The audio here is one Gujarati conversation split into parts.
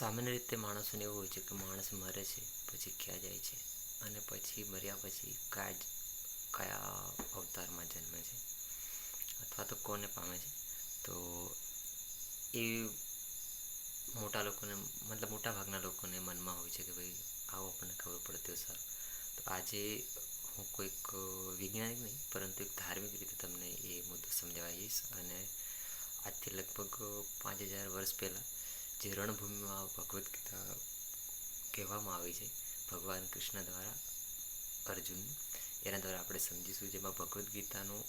સામાન્ય રીતે માણસોને એવું હોય છે કે માણસ મરે છે, પછી ક્યાં જાય છે? અને પછી મર્યા પછી કયા કયા અવતારમાં જન્મે છે? અથવા તો કોને પામે છે? તો એ મોટા લોકોને, મતલબ મોટા ભાગના લોકોને મનમાં હોય છે કે ભાઈ, આવો આપણને ખબર પડતી હોય સર. તો આજે હું કોઈક વૈજ્ઞાનિક નહીં, પરંતુ એક ધાર્મિક રીતે તમને એ મુદ્દો સમજાવીશ અને આજથી લગભગ પાંચ હજાર વર્ષ પહેલાં જે રણભૂમિમાં ભગવદ્ ગીતા કહેવામાં આવી છે, ભગવાન કૃષ્ણ દ્વારા અર્જુન એના દ્વારા આપણે સમજીશું જેમાં ભગવદ્ ગીતાનું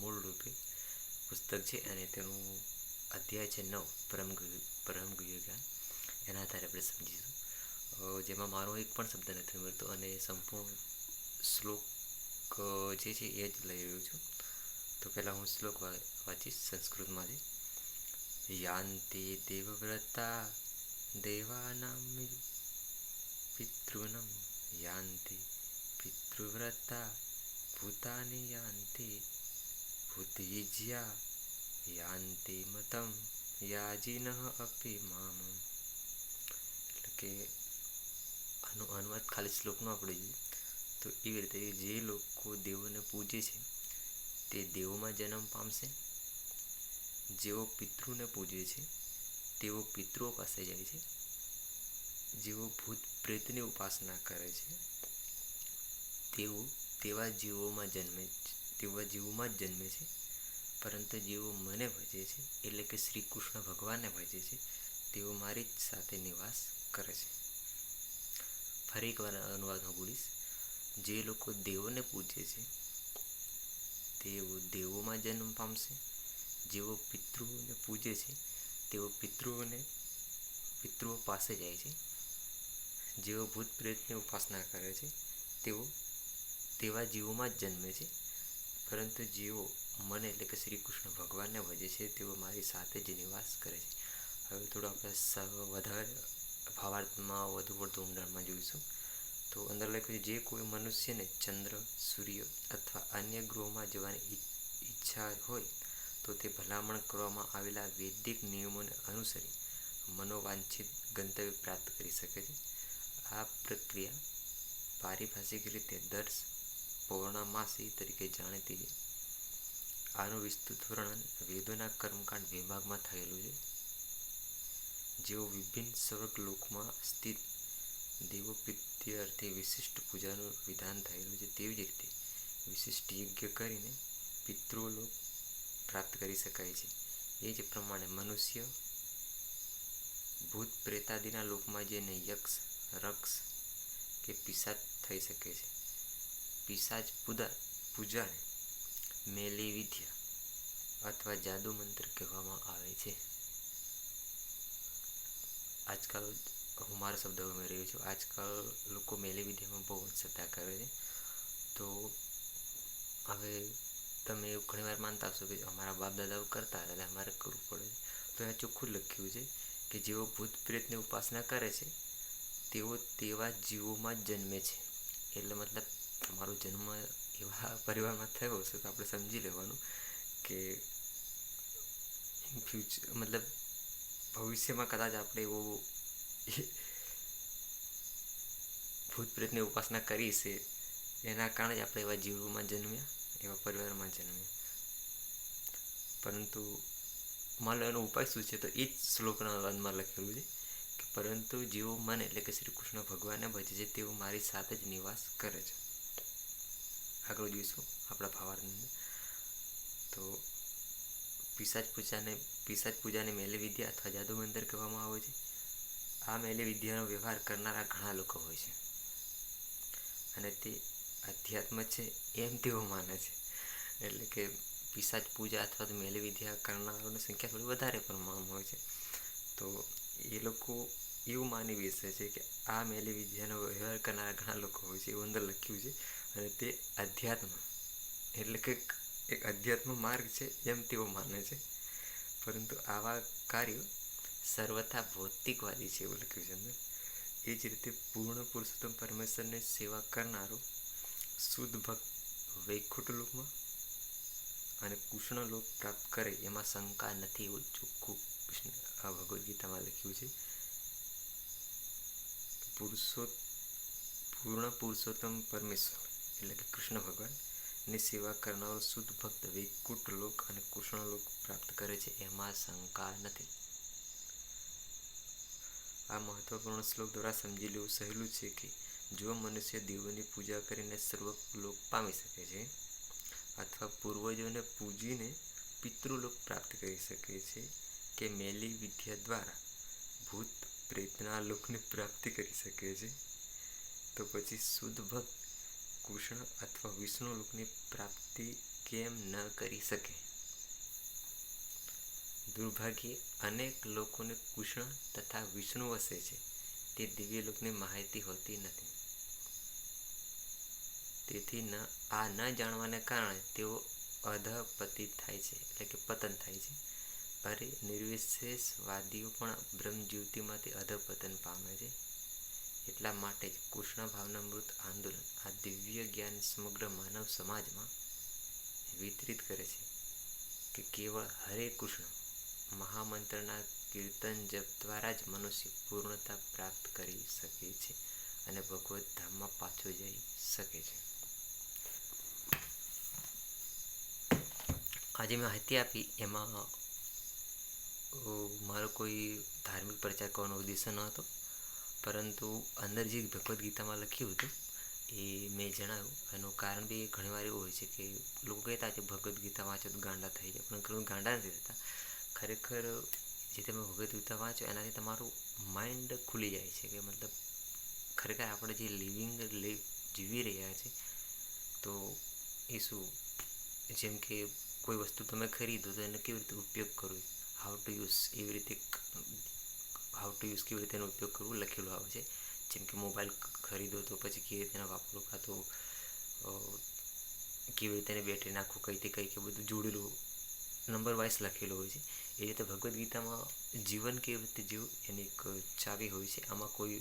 મૂળ રૂપે પુસ્તક છે અને તેનું અધ્યાય છે નવ, પરમ પરમ જ્ઞાન એના આધારે આપણે સમજીશું. જેમાં મારો એક પણ શબ્દ નથી મળતો અને સંપૂર્ણ શ્લોક જે છે એ જ લઈ રહ્યો છું. તો પહેલાં હું શ્લોક વાંચીશ સંસ્કૃતમાંથી યાન્તિ દેવવ્રતા દેવાનામ પિતૃનમ યાંતિ પિતૃવ્રતા ભૂતાની યાંતિ ભૂતિજ્યા યાન્તિ મતમ યાજીન અપી મામ એટલે કે આનો અનુવાદ ખાલી શ્લોકનો આપણે જોઈએ તો એવી રીતે જે લોકો દેવોને પૂજે છે તે દેવોમાં જન્મ પામશે જેઓ પિતૃને પૂજે છે, તેઓ પિતૃઓ પાસે જાય છે, જેઓ ભૂત પ્રેતની ઉપાસના કરે છે, તેઓ તેવા જીવોમાં જન્મે તેવા જીવોમાં જ જન્મે છે, પરંતુ જેઓ મને ભજે છે, એટલે કે શ્રી કૃષ્ણ ભગવાનને ભજે છે, તેઓ મારી જ સાથે નિવાસ કરે છે. ફરી એકવાર અનુવાદ હું બોલીશ. જે લોકો દેવોને પૂજે છે, તેઓ દેવોમાં જન્મ પામશે જેઓ પિતૃઓને પૂજે છે, તેઓ પિતૃઓને પિતૃઓ પાસે જાય છે. જેઓ ભૂત પ્રેતની ઉપાસના કરે છે, તેઓ તેવા જીવોમાં જ જન્મે છે. પરંતુ જેઓ મને એટલે કે શ્રી કૃષ્ણ ભગવાનને ભજે છે, તેઓ મારી સાથે જ નિવાસ કરે છે. હવે થોડું આપણે વધારે ભાવાર્થમાં વધુ પડતું ઊંડાણમાં જોઈશું. તો અંદર લખ્યું જે કોઈ મનુષ્યને ચંદ્ર, સૂર્ય અથવા અન્ય ગ્રહોમાં જવાની ઈચ્છા હોય તો તે ભલામણ કરવામાં આવેલા વૈદિક નિયમોને અનુસરી મનોવાંછિત ગંતવ્ય પ્રાપ્ત કરી શકે છે. આ પ્રક્રિયા પારિભાષિક રીતે દર્શ, પૌર્ણમાસી તરીકે જાણીતી છે. આનું વિસ્તૃત વર્ણન વેદોના કર્મકાંડ વિભાગમાં થયેલું છે. જેઓ વિભિન્ન સ્વર્ગલોકમાં સ્થિત દેવો અર્થે વિશિષ્ટ પૂજાનું વિધાન થયેલું છે, તેવી જ રીતે વિશિષ્ટ યજ્ઞ કરીને પિતૃલોક પ્રાપ્ત કરી શકાય છે. એ જ પ્રમાણે મનુષ્ય ભૂત પ્રેતાદિના લોકમાં જઈને યક્ષ, રક્ષ કે પિશાચ થઈ શકે છે. પિશાચ પૂજા પૂજાને મેલી વિદ્યા અથવા જાદુ મંત્ર કહેવામાં આવે છે. આજકાલ હું મારા શબ્દ ઉમેરી રહ્યો છું. આજકાલ લોકો મેલી વિદ્યામાં બહુ સત્તા કરે છે. તો હવે તમે એવું ઘણીવાર માનતા હશો કે અમારા બાપ દાદાઓ કરતા હતા અમારે કરવું પડે તો એ ચોખ્ખું લખ્યું છે કે જેઓ ભૂત પ્રેતની ઉપાસના કરે છે, તેઓ તેવા જીવોમાં જ જન્મે છે. એટલે મતલબ તમારો જન્મ એવા પરિવારમાં થયો હશે તો આપણે સમજી લેવાનું કે ફ્યુચર મતલબ ભવિષ્યમાં કદાચ આપણે એવો ભૂત પ્રેતની ઉપાસના કરી છે, એના કારણે જ આપણે એવા જીવોમાં જન્મ્યા. એવા પરિવારમાં જન્મ્યા પરંતુ માનો એનો ઉપાય શું છે તો એ જ શ્લોકના અનુવાદમાં લખેલું છે કે પરંતુ જેઓ મને એટલે કે શ્રી કૃષ્ણ ભગવાનને ભજે છે તેઓ મારી સાથે જ નિવાસ કરે છે. આગળ જોઈશું આપણા ભાવાર્થની. તો પિશાચ પૂજાને પિશાચ પૂજાને મેલી વિદ્યા અથવા જાદુ મંદિર કહેવામાં આવે છે. આ મેલી વિદ્યાનો વ્યવહાર કરનારા ઘણા લોકો હોય છે. અને તે અધ્યાત્મ છે, એમ તેઓ માને છે. એટલે કે પિશાચ પૂજા અથવા તો મેલ વિદ્યા કરનારાઓની સંખ્યા થોડી વધારે પ્રમાણમાં હોય છે. તો એ લોકો એવું માની બેસે છે કે આ મેલી વિદ્યાનો વ્યવહાર કરનારા ઘણા લોકો હોય છે, એવું અંદર લખ્યું છે. અને તે અધ્યાત્મ, એટલે કે એક અધ્યાત્મ માર્ગ છે, એમ તેઓ માને છે. પરંતુ આવા કાર્યો સર્વથા ભૌતિકવાદી છે એવું લખ્યું છે અંદર. એ જ રીતે પૂર્ણ પુરુષોત્તમ પરમેશ્વરની સેવા કરનારો શુદ્ધ ભક્ત વૈકુંઠ લોકમાં અને કૃષ્ણ લોક પ્રાપ્ત કરે એમાં શંકા નથી એવું ચોખ્ખું કૃષ્ણ, આ ભગવદ્ ગીતામાં લખ્યું છે. પુરુષો, પૂર્ણ પુરુષોત્તમ પરમેશ્વર એટલે કે કૃષ્ણ ભગવાનની સેવા કરનારો શુદ્ધ ભક્ત વૈકુંઠ લોક અને કૃષ્ણ લોક પ્રાપ્ત કરે છે એમાં શંકા નથી. આ મહત્વપૂર્ણ શ્લોક દ્વારા સમજી લેવું સહેલું છે કે જો મનુષ્ય દેવોની પૂજા કરીને સર્વલોક પામી શકે છે અથવા પૂર્વજોને પૂજીને પિતૃલોક પ્રાપ્ત કરી શકે છે કે મેલી વિદ્યા દ્વારા ભૂત પ્રેતના લોકની પ્રાપ્તિ કરી શકે છે, તો પછી શુદ્ધ ભક્ત, કૃષ્ણ અથવા વિષ્ણુ લોકની પ્રાપ્તિ કેમ ન કરી શકે? દુર્ભાગ્યે અનેક લોકોને કૃષ્ણ તથા વિષ્ણુ વસે છે, તે દિવ્ય લોકની માહિતી હોતી નથી. તેથી ન, આ ન જાણવાને કારણે તેઓ અધપતિત થાય છે, એટલે કે પતન થાય છે. અરે નિર્વિશેષવાદીઓ પણ બ્રહ્મજ્યોતિમાંથી અધપતન પામે છે. એટલા માટે જ કૃષ્ણ ભાવનામૃત આંદોલન આ દિવ્ય જ્ઞાન સમગ્ર માનવ સમાજમાં વિતરિત કરે છે કે કેવળ હરે કૃષ્ણ મહામંત્રના કીર્તન જપ દ્વારા જ મનુષ્ય પૂર્ણતા પ્રાપ્ત કરી શકે છે અને ભગવત ધામમાં પાછો જઈ શકે છે. આજે મેં માહિતી આપી, એમાં મારો કોઈ ધાર્મિક પ્રચાર કરવાનો ઉદ્દેશ્ય ન હતો. પરંતુ અંદર જે ભગવદ્ ગીતામાં લખ્યું હતું, એ મેં જણાવ્યું. એનું કારણ બી ઘણીવાર એવું હોય છે કે લોકો કહેતા કે ભગવદ્ ગીતા વાંચો તો ગાંડા થઈ જાય પણ ઘણું ગાંડા નથી થતા ખરેખર જે તમે ભગવદ્ ગીતા વાંચો, એનાથી તમારું માઇન્ડ ખુલી જાય છે કે મતલબ ખરેખર આપણે જે લિવિંગ જીવી રહ્યા છે, તો એ શું? જેમ કે કોઈ વસ્તુ તમે ખરીદો તો એનો કેવી રીતે ઉપયોગ કરવો? હાઉ ટુ યુઝ એવી રીતે હાઉ ટુ યુઝ કેવી રીતે એનો ઉપયોગ કરવો લખેલું આવે છે. જેમ કે મોબાઈલ ખરીદો તો પછી કેવી રીતે વાપરો કાં તો કેવી રીતે એને બેટરી નાખવું, કઈ રીતે કઈ કે બધું જોડેલું નંબર વાઇઝ લખેલું હોય છે. એ રીતે ભગવદ્ ગીતામાં જીવન કેવી રીતે જીવવું એની એક ચાવી હોય છે. આમાં કોઈ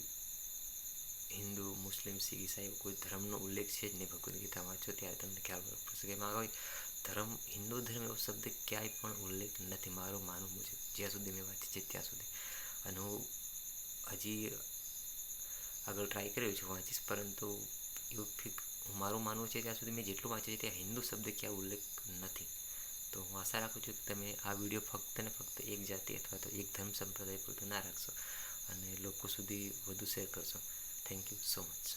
હિન્દુ, મુસ્લિમ, શીખ, ઈસાઈ કોઈ ધર્મનો ઉલ્લેખ છે જ નહીં ભગવદ્ ગીતા વાંચો ત્યારે તમને ખ્યાલ પડશે કે એમાં હોય ધર્મ હિન્દુ ધર્મ એવો શબ્દ ક્યાંય પણ ઉલ્લેખ નથી. મારું માનવું મુજબ જ્યાં સુધી મેં વાંચી છે ત્યાં સુધી. અને હું હજી આગળ ટ્રાય કર્યો છું વાંચીશ, પરંતુ એવું મારું માનવું છે ત્યાં સુધી મેં જેટલું વાંચ્યું છે ત્યાં હિન્દુ શબ્દ ક્યાં ઉલ્લેખ નથી. તો હું આશા રાખું છું કે તમે આ વીડિયો ફક્ત ને ફક્ત એક જાતિ અથવા તો એક ધર્મ સંપ્રદાય પૂરતું ના રાખશો અને લોકો સુધી વધુ શેર કરશો. Thank you so much